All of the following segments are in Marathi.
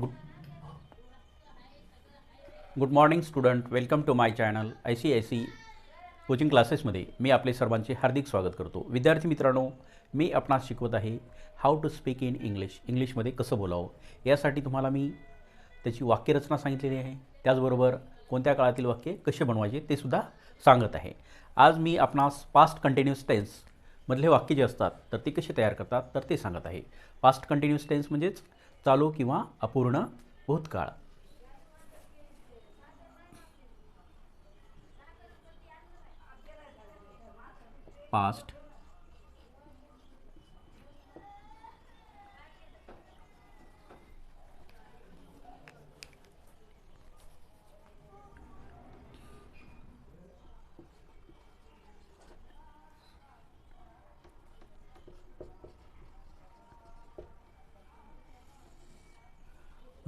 Good good morning student welcome to my channel I C I C coaching क्लासेसमध्ये मी आपले सर्वांचे हार्दिक स्वागत करतो. विद्यार्थी मित्रांनो मी आपणास शिकवत आहे how to speak in English इंग्लिशमध्ये कसं बोलावं? यासाठी तुम्हाला मी त्याची वाक्यरचना सांगितलेली आहे. त्याचबरोबर कोणत्या काळातील वाक्य कसे बनवायचे ते सुद्धा सांगत आहे. आज मी आपणास पास्ट कंटिन्युअस टेन्स मधले वाक्य जे असतात तर ते कसे तयार करतात तर ते सांगत आहे. पास्ट कंटिन्युअस टेन्स म्हणजेच चालू किंवा अपूर्ण भूतकाळ. पास्ट.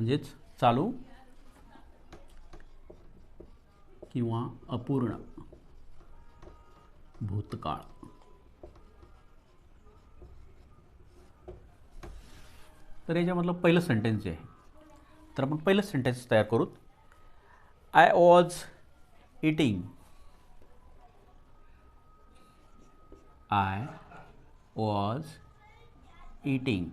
म्हणजेच चालू किंवा अपूर्ण भूतकाळ. तर याच्यामधलं पहिलं सेंटेन्स जे आहे. तर आपण पहिलं सेंटेन्स तयार करूत. I was eating I was eating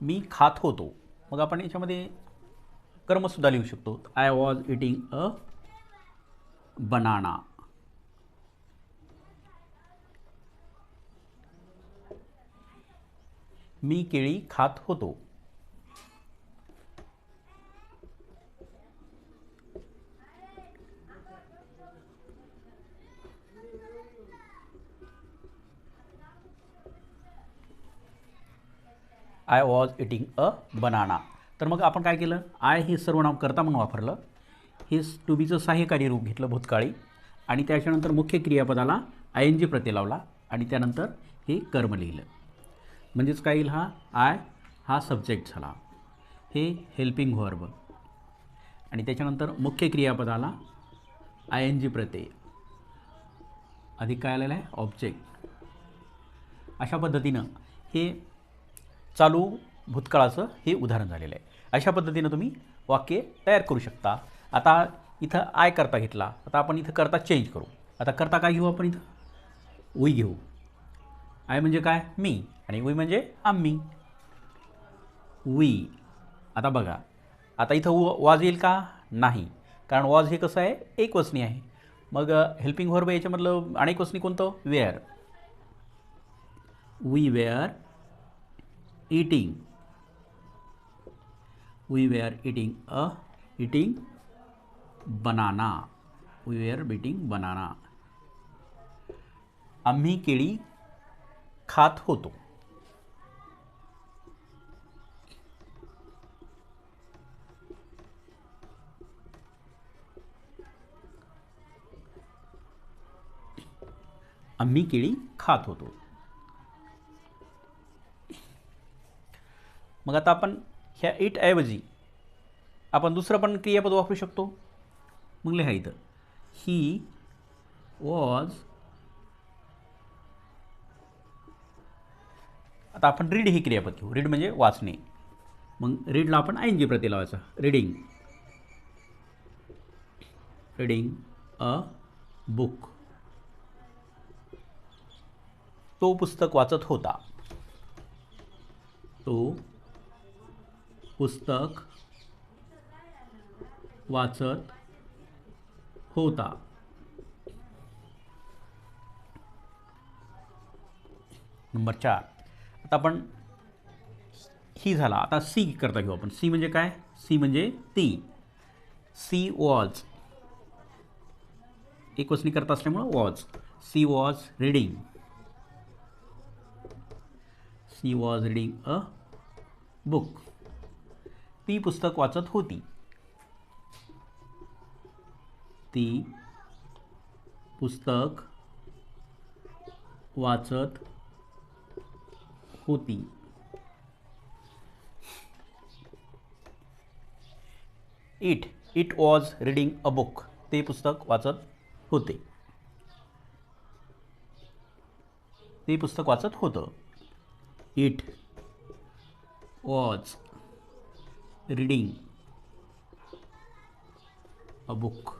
मी खात होतो. मग आपण याच्यामध्ये कर्मसुद्धा लिहू शकतो. I was eating a banana मी केळी खात होतो. I was eating a banana तर मग आपण काय केलं? आय हे सर्वनाम करता म्हणून वापरलं. हे टू बीचं सहाय्यकारी रूप घेतलं भूतकाळी. आणि त्याच्यानंतर मुख्य क्रियापदाला आय एन जी प्रत्यय लावला. आणि त्यानंतर हे कर्म लिहिलं. म्हणजेच काय येईल हा? आय हा सब्जेक्ट झाला. हे हेल्पिंग व्हर्ब आणि त्याच्यानंतर मुख्य क्रियापदाला आय एन जी प्रत्यय. अधिक काय आलेलं आहे? ऑब्जेक्ट अशा पद्धतीनं हे चालू भूतकाळाचं हे उदाहरण झालेलं आहे. अशा पद्धतीनं तुम्ही वाक्य तयार करू शकता. आता इथं आय करता घेतला. आता आपण इथं करता चेंज करू. आता करता काय घेऊ आपण इथं? उई घेऊ. आय म्हणजे काय? मी. आणि उई म्हणजे आम्ही. वी आता बघा. आता इथं व वाज येईल का? नाही. कारण वॉज हे कसं आहे? एक वचनी आहे. मग हेल्पिंग व्हर्ब याच्यामधलं अनेक वचनी कोणतं? Were we were eating we were eating a eating banana we were eating banana आम्ही केळी खात होतो आम्ही केळी खात होतो मग आता आपण ह्या इटऐवजी आपण दुसरं पण क्रियापद वापरू शकतो. मग लिहा इथं. ही वॉज आता आपण रीड ही क्रियापद घेऊ. रीड म्हणजे वाचणे. मग रीडला आपण आय एन जी प्रती लावायचा. रीडिंग रीडिंग अ बुक तो पुस्तक वाचत होता. तो पुस्तक वाचत होता. नंबर चार. आता आपण ही झाला. आता सी करता घेऊ आपण. सी म्हणजे काय? सी म्हणजे ती. She was. एक वचनी करता असल्यामुळं was. She was reading. She was reading a book. ती पुस्तक वाचत होती. ती पुस्तक वाचत होती. It it was reading a book ते पुस्तक वाचत होते. ते पुस्तक वाचत होतं. It was reading a book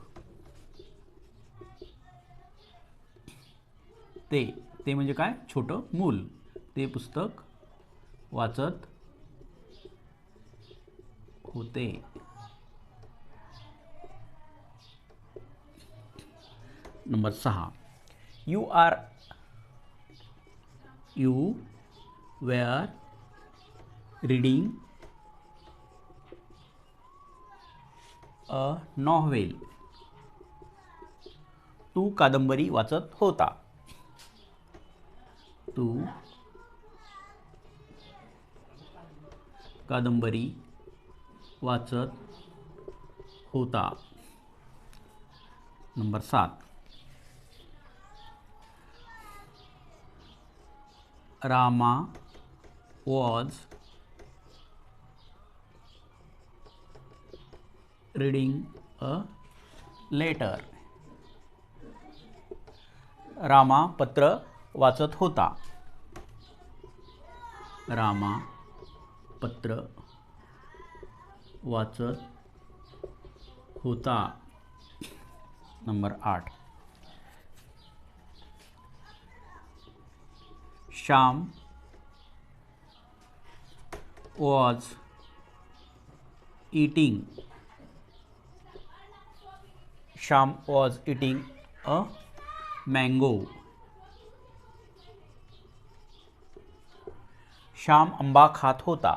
ते ते म्हणजे काय? छोटं मूल. ते पुस्तक वाचत होते. नंबर सहा. You are you were reading a novel. तू कादंबरी वाचत होता. तू कादंबरी वाचत होता. नंबर सात. Rama was reading a letter Rama पत्र वाचत होता. रामा पत्र वाचत होता. नंबर आठ. Shyam was eating. Sham was eating a mango. Shyam आंबा खात होता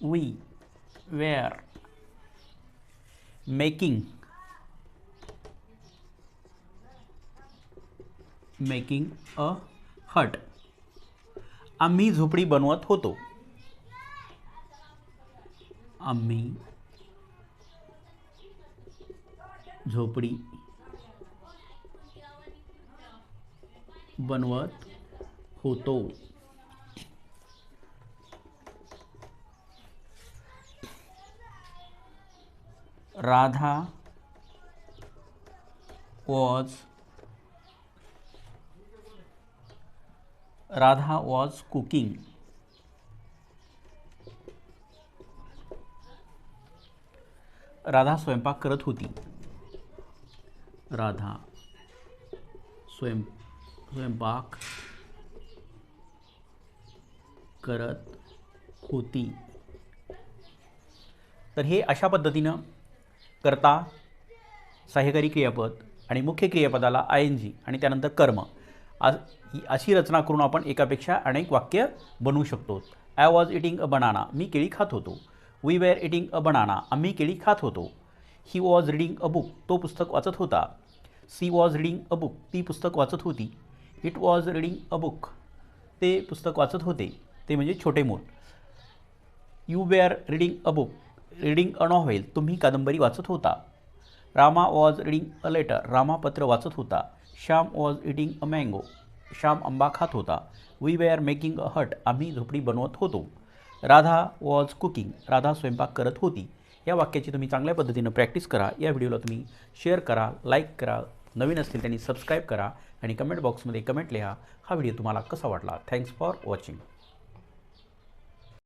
we were making making a hut. आम्ही झोपडी बनवत होतो. आम्ही झोपडी बनवत होतो. Radha was Radha was cooking. Radha स्वयंपाक करत होती. राधा स्वयं स्वयंपाक करत होती. तर हे अशा पद्धतीनं करता सहाय्यकारी क्रियापद आणि मुख्य क्रियापदाला आय एन जी आणि त्यानंतर कर्म अशी रचना करून आपण एकापेक्षा अनेक वाक्य बनवू शकतो. I was eating a banana मी केळी खात होतो. We were eating a banana आम्ही केळी खात होतो. He was reading a book तो पुस्तक वाचत होता. She was reading a book ती पुस्तक वाचत होती. It was reading a book ते पुस्तक वाचत होते. ते म्हणजे छोटे मूल. You were reading a book reading a novel तुम्ही कादंबरी वाचत होता. Rama was reading a letter Rama पत्र वाचत होता. Shyam was eating a mango Shyam आंबा खात होता. We were making a hut आम्ही झोपडी बनवत होतो. राधा वॉज कुकिंग राधा स्वयंपाक करत होती. या वाक्याची तुम्ही चांगल्या पद्धतीनं प्रॅक्टिस करा. या व्हिडिओला तुम्ही शेअर करा लाईक करा. नवीन असतील त्यांनी सबस्क्राईब करा. आणि कमेंट बॉक्समध्ये कमेंट लिहा. हा व्हिडिओ तुम्हाला कसा वाटला? Thanks for watching